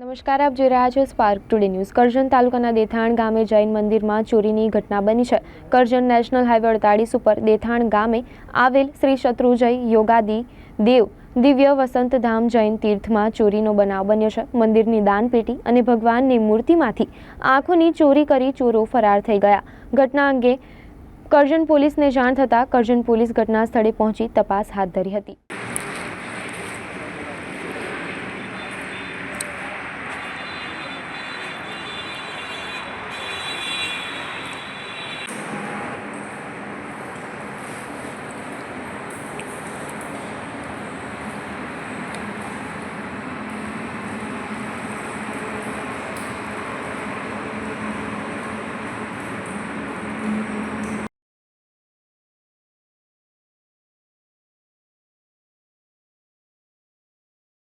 નમસ્કાર, આપ જોઈ રહ્યા છો સ્પાર્ક ટુડે ન્યૂઝ કરજણ તાલુકાના દેથાણ ગામે જૈન મંદિરમાં ચોરીની ઘટના બની છે. કરજણ નેશનલ હાઈવે અડતાળીસ ઉપર દેથાણ ગામે આવેલ શ્રી શત્રુજય યોગાદી દેવ દિવ્ય વસંતધામ જૈન તીર્થમાં ચોરીનો બનાવ બન્યો છે. મંદિરની દાનપેટી અને ભગવાનની મૂર્તિમાંથી આંખોની ચોરી કરી ચોરો ફરાર થઈ ગયા. ઘટના અંગે કરજણ પોલીસને જાણ થતાં કરજણ પોલીસ ઘટના સ્થળે પહોંચી તપાસ હાથ ધરી હતી.